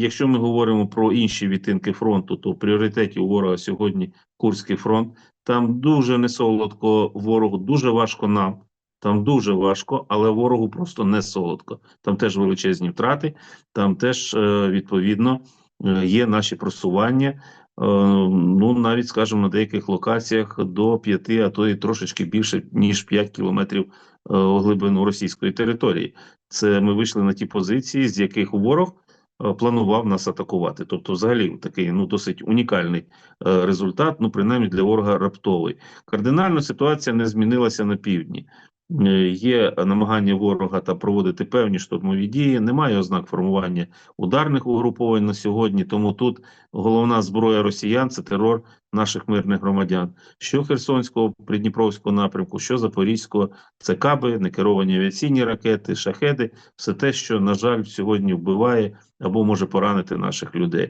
Якщо ми говоримо про інші відтинки фронту, то в пріоритеті у ворога сьогодні Курський фронт. Там дуже не солодко ворогу, дуже важко нам. Там дуже важко, але ворогу просто не солодко. Там теж величезні втрати, там теж е, відповідно е, є наші просування. Е, Ну, навіть скажімо, на деяких локаціях до 5, а то і трошечки більше ніж 5 кілометрів глибину російської території. Це ми вийшли на ті позиції, з яких ворог планував нас атакувати. Тобто, взагалі, такий ну досить унікальний е, результат. Ну, принаймні для ворога раптовий. Кардинально ситуація не змінилася на півдні. Е, Є намагання ворога та проводити певні штурмові дії. Немає ознак формування ударних угруповань на сьогодні. Тому тут головна зброя росіян це терор наших мирних громадян. Що Херсонського, Придніпровського напрямку, що Запорізького, це каби, некеровані авіаційні ракети, шахеди, все те, що на жаль сьогодні вбиває або може поранити наших людей.